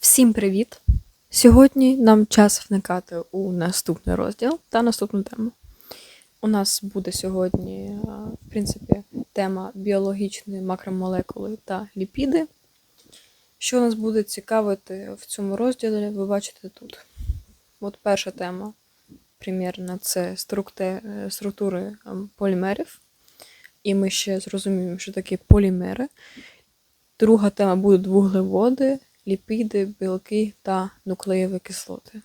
Всім привіт! Сьогодні нам час вникати у наступний розділ та наступну тему. У нас буде сьогодні, в принципі, тема біологічні макромолекули та ліпіди. Що нас буде цікавити в цьому розділі, ви бачите тут. От перша тема, примірно, це е, структури ем, полімерів. І ми ще зрозуміємо, що таке полімери. Друга тема будуть вуглеводи, ліпіди, білки та нуклеєві кислоти.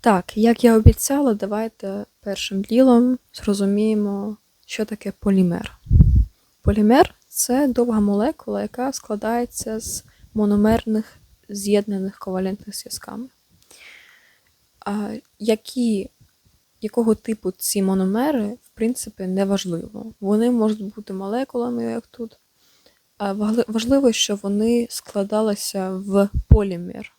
Так, як я обіцяла, давайте першим ділом зрозуміємо, що таке полімер. Полімер це довга молекула, яка складається з мономерних з'єднаних ковалентних зв'язками. Які, якого типу ці мономери, в принципі, не важливо. Вони можуть бути молекулами, як тут. А важливо, що вони складалися в полімер.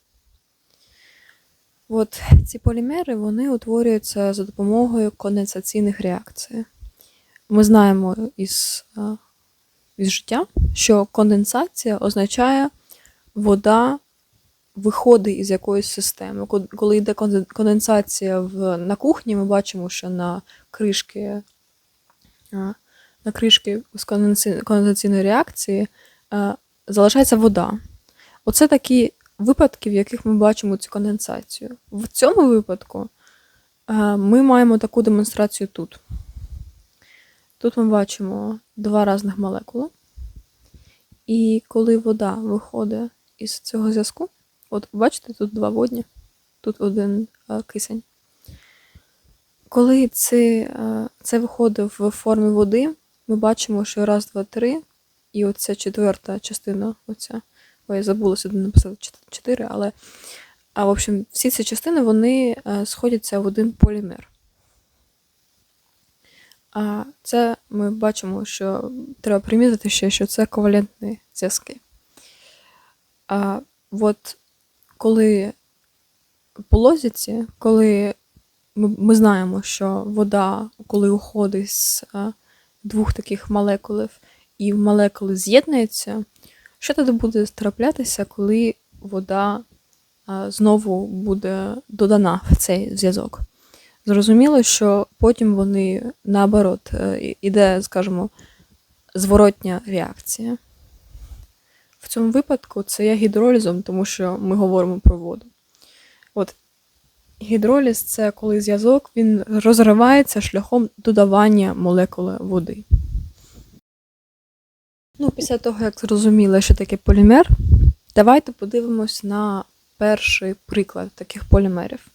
От ці полімери вони утворюються за допомогою конденсаційних реакцій. Ми знаємо із, із життя, що конденсація означає вода виходить із якоїсь системи. Коли йде конденсація в, на кухні, ми бачимо, що на кришки, на кришки з конденсаційної реакції залишається вода. Оце такі випадки, в яких ми бачимо цю конденсацію. В цьому випадку ми маємо таку демонстрацію тут. Тут ми бачимо два різних молекули. І коли вода виходить із цього зв'язку, от бачите, тут два водні, тут один е, кисень. Коли це, е, це виходить в формі води, ми бачимо, що раз, два, три, і оця четверта частина, оця, ой, я забула сюди написати чот- чотири, але а, в общем, всі ці частини вони е, сходяться в один полімер. А це ми бачимо, що треба примітити ще, що це ковалентні зв'язки. А от коли по лозіці, коли ми, ми знаємо, що вода, коли уходить з а, двох таких молекулів, і молекули з'єднуються, що тоді буде траплятися, коли вода а, знову буде додана в цей зв'язок? Зрозуміло, що потім вони наоборот е, іде, скажімо, зворотня реакція. Цьому випадку це є гідролізом, тому що ми говоримо про воду. От гідроліз це коли зв'язок він розривається шляхом додавання молекули води. Ну, після того, як зрозуміли, що таке полімер, давайте подивимось на перший приклад таких полімерів.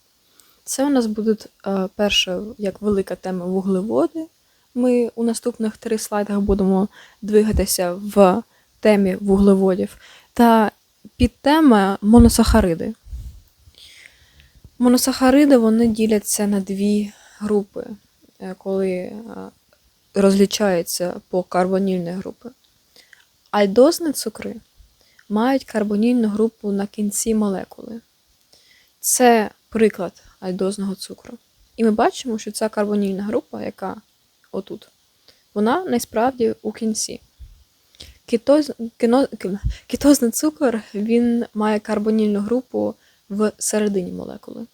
Це у нас будуть е, перше, як велика тема вуглеводи. Ми у наступних три слайдах будемо двигатися в темі вуглеводів. Та підтема моносахариди. Моносахариди вони діляться на дві групи, е, коли е, розлічаються по карбонільні групи. Альдозні цукри мають карбонільну групу на кінці молекули. Це приклад альдозного цукру. І ми бачимо, що ця карбонільна група, яка отут, вона насправді у кінці. Кетоз, кіно, кі- кетозний цукор він має карбонільну групу в середині молекули.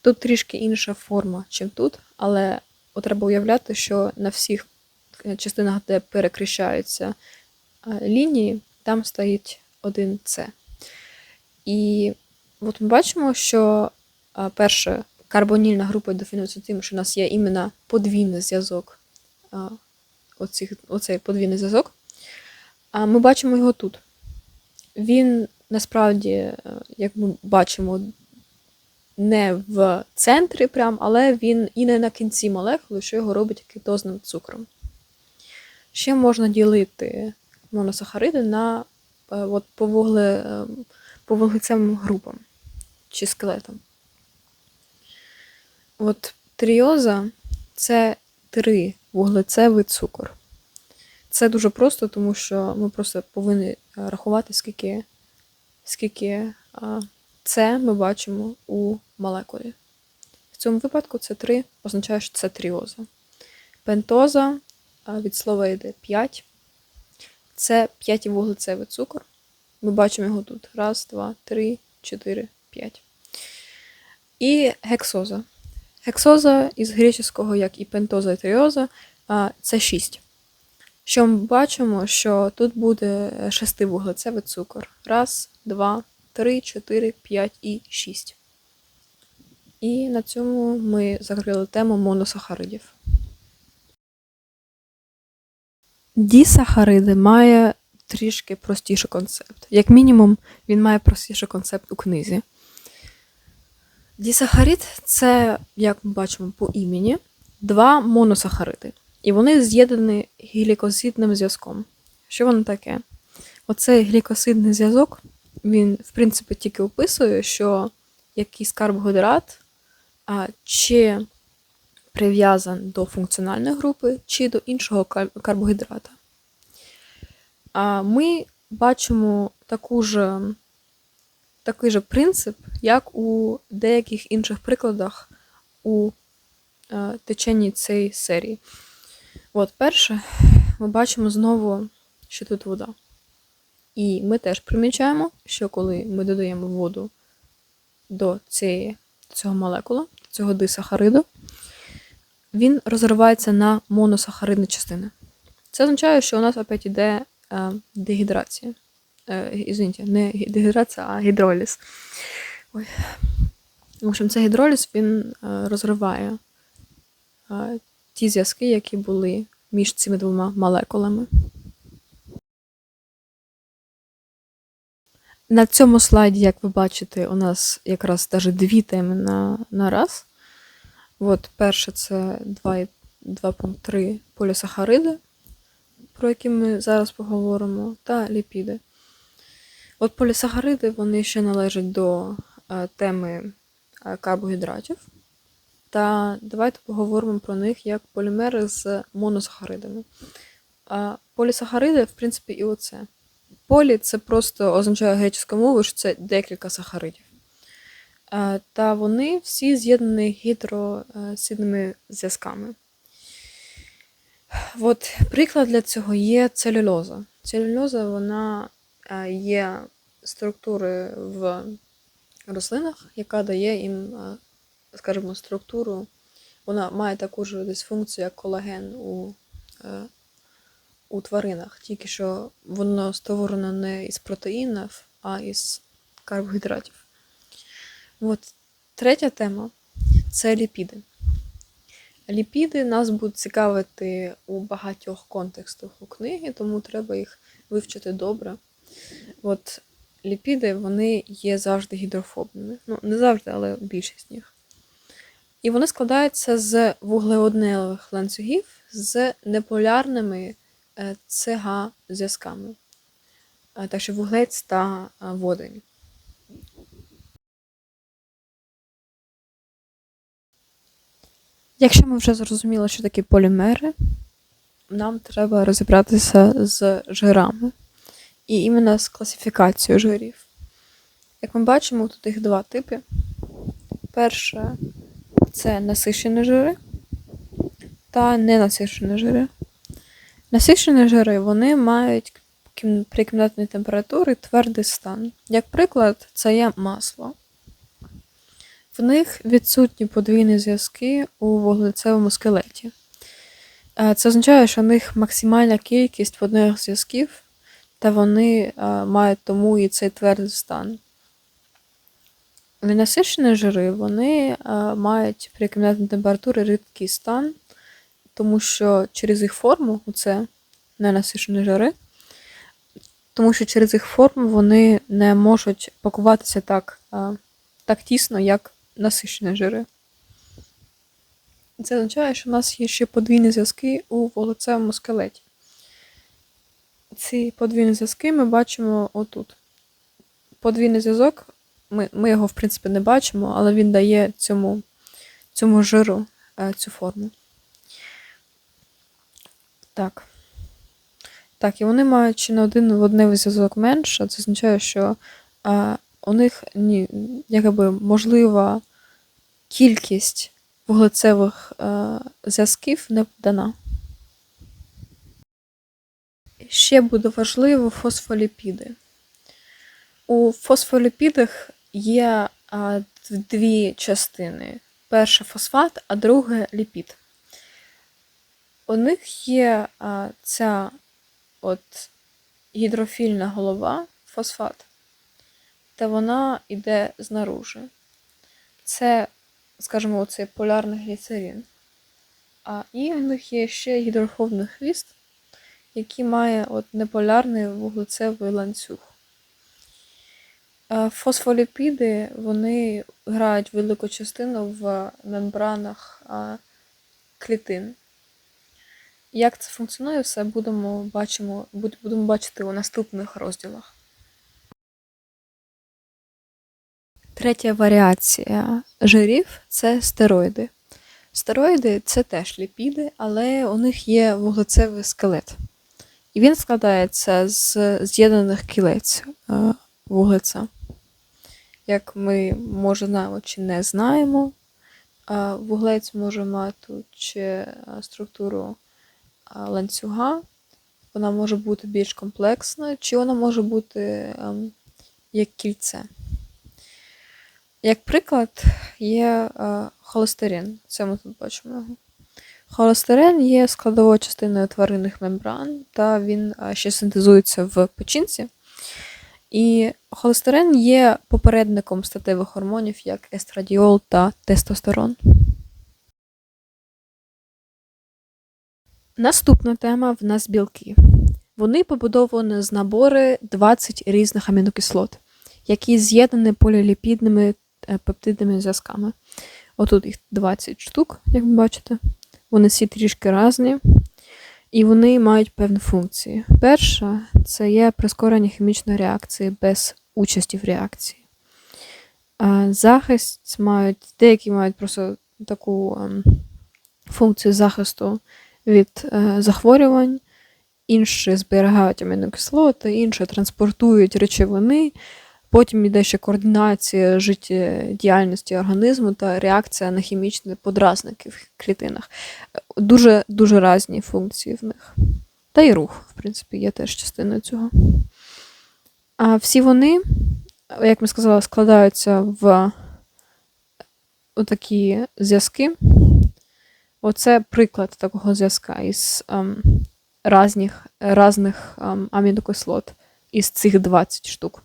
Тут трішки інша форма, ніж тут, але треба уявляти, що на всіх е, частинах, де перекрещаються е, лінії, там стоїть один С. І от ми бачимо, що а, перше, карбонільна група дефінується тим, що у нас є іменно подвійний зв'язок, оцей подвійний зв'язок. А ми бачимо його тут. Він насправді, е, як ми бачимо, не в центрі, прям, але він і не на кінці молекули, що його робить кетозним цукром. Ще можна ділити моносахариди на е, от, по, вугле, е, по вуглецевим групам чи скелетам. От тріоза це три вуглецевий цукор. Це дуже просто, тому що ми просто повинні е, рахувати, скільки, скільки це ми бачимо у молекулі. В цьому випадку це 3 означає, що це тріоза. Пентоза від слова йде 5. це п'ятивуглецевий цукор. Ми бачимо його тут. Раз, два, три, чотири, п'ять. І гексоза. Гексоза із греческого, як і пентоза і тріоза, це 6. Що ми бачимо, що тут буде шестивуглецевий цукор. Раз, два, три, чотири, п'ять і шість. І на цьому ми закрили тему моносахаридів. Дісахариди має трішки простіший концепт. Як мінімум, він має простіший концепт у книзі. Дісахарид це, як ми бачимо по імені, два моносахариди. І вони з'єднані глікозидним зв'язком. Що воно таке? Оцей глікосидний зв'язок, він, в принципі, тільки описує, що якийсь карбогідрат а, чи прив'язан до функціональної групи, чи до іншого карбогідрата. А ми бачимо таку ж, такий же принцип, як у деяких інших прикладах у е, теченні цієї серії. От, перше, ми бачимо знову, що тут вода. І ми теж примічаємо, що коли ми додаємо воду до цієї, цього молекула, цього дисахариду, він розривається на моносахаридні частини. Це означає, що у нас опять іде е, дегідрація. Е, извините, не гі- дегідрація, а гідроліз. Ой. В общем, цей гідроліз він е, розриває е, ті зв'язки, які були між цими двома молекулами. На цьому слайді, як ви бачите, у нас якраз навіть дві теми на, на раз. От перше це 2.3 полісахариди, про які ми зараз поговоримо, та ліпіди. От полісахариди вони ще належать до е, теми е, карбогідратів. Та давайте поговоримо про них як полімери з моносахаридами. Полісахариди, в принципі, і оце. Полі це просто означає греческою мовою, що це декілька сахаридів. Та вони всі з'єднані гідросидними зв'язками. От приклад для цього є целюлоза. Целюлоза вона е, є структурою в рослинах, яка дає їм, е, скажімо, структуру. Вона має таку ж десь функцію, як колаген у, е, у тваринах, тільки що воно створено не із протеїнів, а із карбогідратів. От третя тема це ліпіди. Ліпіди нас будуть цікавити у багатьох контекстах у книги, тому треба їх вивчити добре. От ліпіди вони є завжди гідрофобними. Ну, не завжди, але більшість з них. І вони складаються з вуглеводневих ланцюгів з неполярними е, ЦГ зв'язками. Е, Так що вуглець та е, водень. Якщо ми вже зрозуміли, що такі полімери, нам треба розібратися з жирами. І іменно з класифікацією жирів. Як ми бачимо, тут їх два типи. Перше це насичені жири та ненасичені жири. Насичені жири вони мають при кімнатній температурі твердий стан. Як приклад, це є масло. В них відсутні подвійні зв'язки у вуглецевому скелеті. Це означає, що в них максимальна кількість водних зв'язків, та вони мають тому і цей твердий стан. Ненасичені жири вони е, мають при кімнатній температурі рідкий стан, тому що через їх форму, це ненасичені жири, тому що через їх форму вони не можуть пакуватися так, е, так тісно, як насичені жири. Це означає, що в нас є ще подвійні зв'язки у вуглецевому скелеті. Ці подвійні зв'язки ми бачимо отут. Подвійний зв'язок, ми, ми його, в принципі, не бачимо, але він дає цьому, цьому жиру е, цю форму. Так. Так, і вони мають ще на один водневий зв'язок менше. Це означає, що е, у них ні, якби, можлива кількість вуглецевих е, зв'язків не дана. ще буде важливо фосфоліпіди. У фосфоліпідах є дві частини: перша фосфат, а друга ліпід. У них є ця от гідрофільна голова фосфат, та вона йде знаружи. Це, скажімо, оцей полярний гліцерин. А і в них є ще гідрофобний хвіст, який має от неполярний вуглецевий ланцюг. Фосфоліпіди вони грають велику частину в мембранах клітин. Як це функціонує, все будемо, бачимо, будемо бачити у наступних розділах. Третя варіація жирів це стероїди. Стероїди це теж ліпіди, але у них є вуглецевий скелет. І він складається з з'єднаних кілець вуглеця. Як ми, може, знаємо чи не знаємо, вуглець може мати чи структуру ланцюга, вона може бути більш комплексною, чи вона може бути ем, як кільце. Як приклад, є холестерин. Це ми тут бачимо його. Холестерин є складовою частиною тваринних мембран, та він ще синтезується в печінці. І холестерин є попередником статевих гормонів, як естрадіол та тестостерон. Наступна тема в нас білки. Вони побудовані з набори 20 різних амінокислот, які з'єднані поліліпідними е, пептидними зв'язками. Отут їх 20 штук, як ви бачите. Вони всі трішки різні. І вони мають певні функції. Перша це є прискорення хімічної реакції без участі в реакції. Захист мають, деякі мають просто таку ем, функцію захисту від е, захворювань, інші зберігають амінокислоти, інші транспортують речовини. Потім йде ще координація життєдіяльності організму та реакція на хімічні подразники в клітинах. Дуже дуже різні функції в них. Та й рух, в принципі, є теж частиною цього. А всі вони, як ми сказали, складаються в такі зв'язки. Оце приклад такого зв'язка із ем, разних, разних ем, амінокислот із цих 20 штук.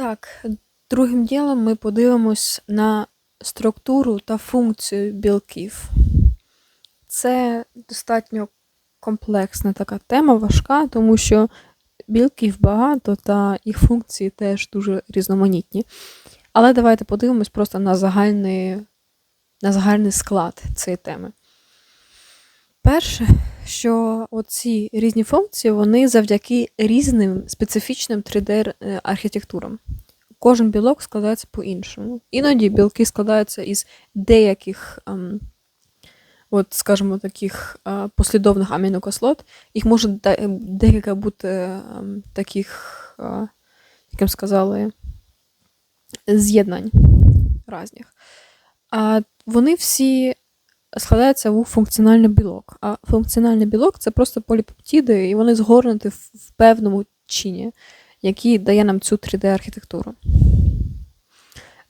Так, другим ділом ми подивимось на структуру та функцію білків. Це достатньо комплексна така тема, важка, тому що білків багато та їх функції теж дуже різноманітні. Але давайте подивимось просто на загальний, на загальний склад цієї теми. Перше, що оці різні функції, вони завдяки різним специфічним 3D-архітектурам. Кожен білок складається по-іншому. Іноді білки складаються із деяких, ем, от, скажімо, таких е, послідовних амінокислот. Їх може декілька бути ем, таких, е, як сказали, з'єднань різних. А вони всі складаються у функціональний білок. А функціональний білок це просто поліпептиди, і вони згорнуті в певному чині, який дає нам цю 3D-архітектуру.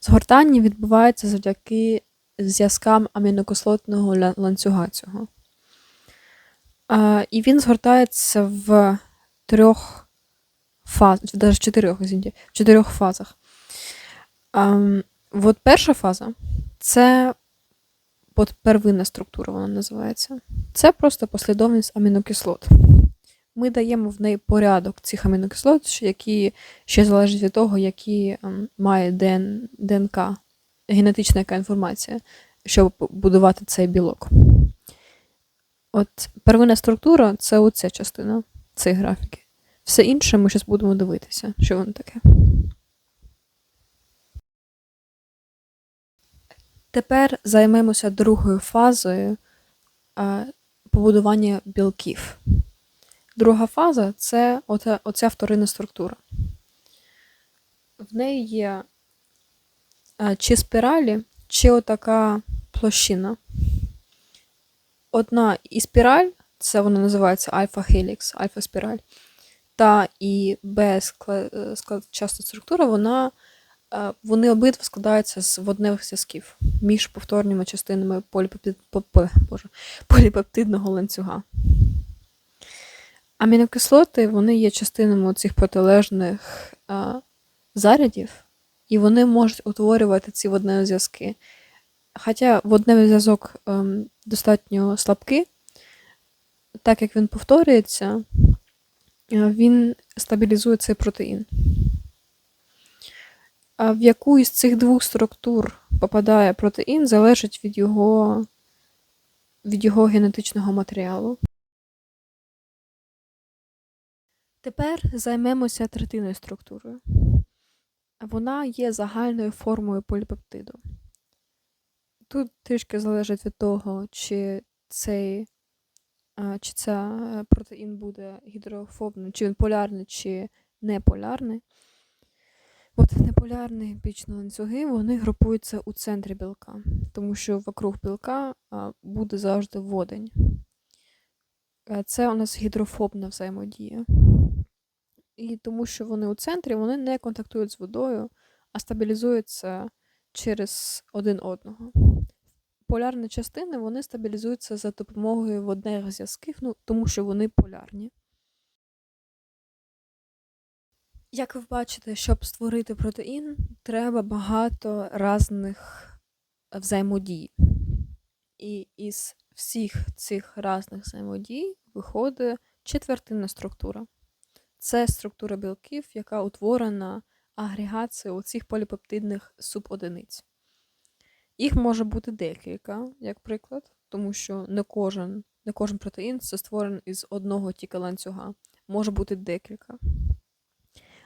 Згортання відбувається завдяки зв'язкам амінокислотного ланцюга цього. А, І він згортається в трьох фазах, навіть в чотирьох, в чотирьох фазах. А, От перша фаза це первинна структура, вона називається. Це просто послідовність амінокислот. Ми даємо в неї порядок цих амінокислот, які ще залежать від того, які ем, має ДН, ДНК, генетична яка інформація, щоб будувати цей білок. От первинна структура це оця частина цієї графіки. Все інше ми зараз будемо дивитися, що воно таке. Тепер займемося другою фазою побудування білків. Друга фаза це оця, вторинна структура. В неї є чи спіралі, чи отака площина. Одна і спіраль це воно називається альфа-хелікс, альфа-спіраль. Та і Б складчаста структура, вона, е, вони обидва складаються з водневих зв'язків між повторними частинами поліпептидного ланцюга. Амінокислоти вони є частинами цих протилежних а, зарядів, і вони можуть утворювати ці водневі зв'язки. Хоча водневий зв'язок ем, достатньо слабкий, так як він повторюється, е, він стабілізує цей протеїн. А в яку із цих двох структур попадає протеїн, залежить від його, від його генетичного матеріалу. Тепер займемося третинною структурою. Вона є загальною формою поліпептиду. Тут трішки залежить від того, чи цей чи ця е, протеїн буде гідрофобним, чи він полярний, чи неполярний. От неполярні бічні ланцюги вони групуються у центрі білка, тому що вокруг білка буде завжди водень. Е, Це у нас гідрофобна взаємодія. І тому що вони у центрі, вони не контактують з водою, а стабілізуються через один одного. Полярні частини вони стабілізуються за допомогою водних зв'язків, ну, тому що вони полярні. Як ви бачите, щоб створити протеїн, треба багато різних взаємодій. І із всіх цих різних взаємодій виходить четвертинна структура. Це структура білків, яка утворена агрегацією оцих поліпептидних субодиниць. Їх може бути декілька, як приклад, тому що не кожен, не кожен протеїн це створений із одного тільки ланцюга. Може бути декілька.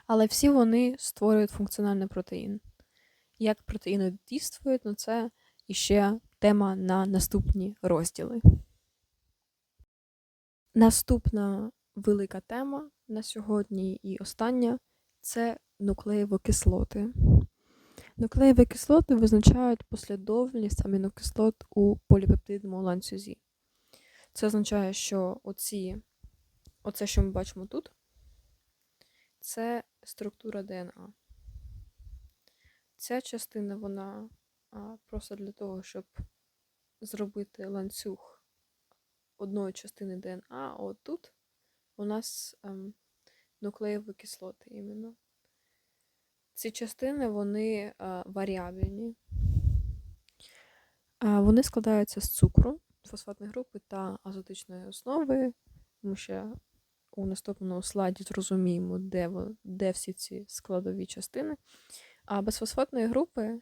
Але всі вони створюють функціональний протеїн. Як протеїни дійствують, ну це іще тема на наступні розділи. Наступна велика тема на сьогодні і остання це нуклеєві кислоти. Нуклеєві кислоти визначають послідовність амінокислот у поліпептидному ланцюзі. Це означає, що оці, оце, що ми бачимо тут, це структура ДНА. Ця частина, вона а, просто для того, щоб зробити ланцюг одної частини ДНА, а от тут у нас ем, нуклеєві кислоти іменно. Ці частини вони а, варіабельні. А, вони складаються з цукру, фосфатної групи та азотичної основи. Ми ще у наступному слайді зрозуміємо, де, де всі ці складові частини. А безфосфатної групи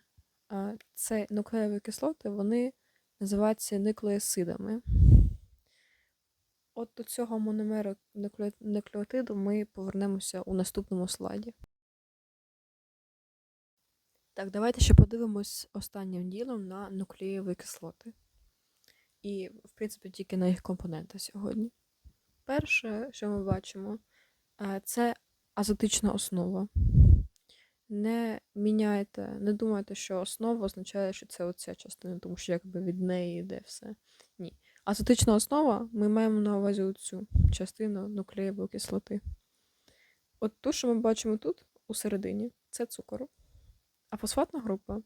це нуклеєві кислоти, вони називаються нуклеосидами. От до цього мономеру нукле- нуклеотиду ми повернемося у наступному слайді. Так, давайте ще подивимось останнім ділом на нуклеєві кислоти. І, в принципі, тільки на їх компоненти сьогодні. Перше, що ми бачимо, е, це азотична основа. Не міняйте, не думайте, що основа означає, що це оця частина, тому що якби від неї йде все. Ні. Азотична основа ми маємо на увазі оцю частину нуклеєвої кислоти. От ту, що ми бачимо тут, у середині, це цукор. А фосфатна група,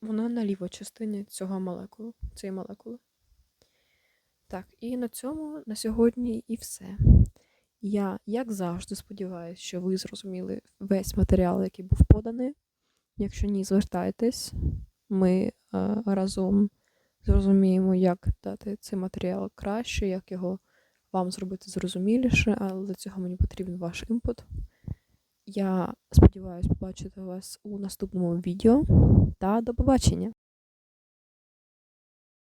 вона на лівій частині цього молекули, цієї молекули. Так, і на цьому на сьогодні і все. Я, як завжди, сподіваюся, що ви зрозуміли весь матеріал, який був поданий. Якщо ні, звертайтесь. Ми е, разом зрозуміємо, як дати цей матеріал краще, як його вам зробити зрозуміліше, але для цього мені потрібен ваш інпут. Я сподіваюся побачити вас у наступному відео та до побачення!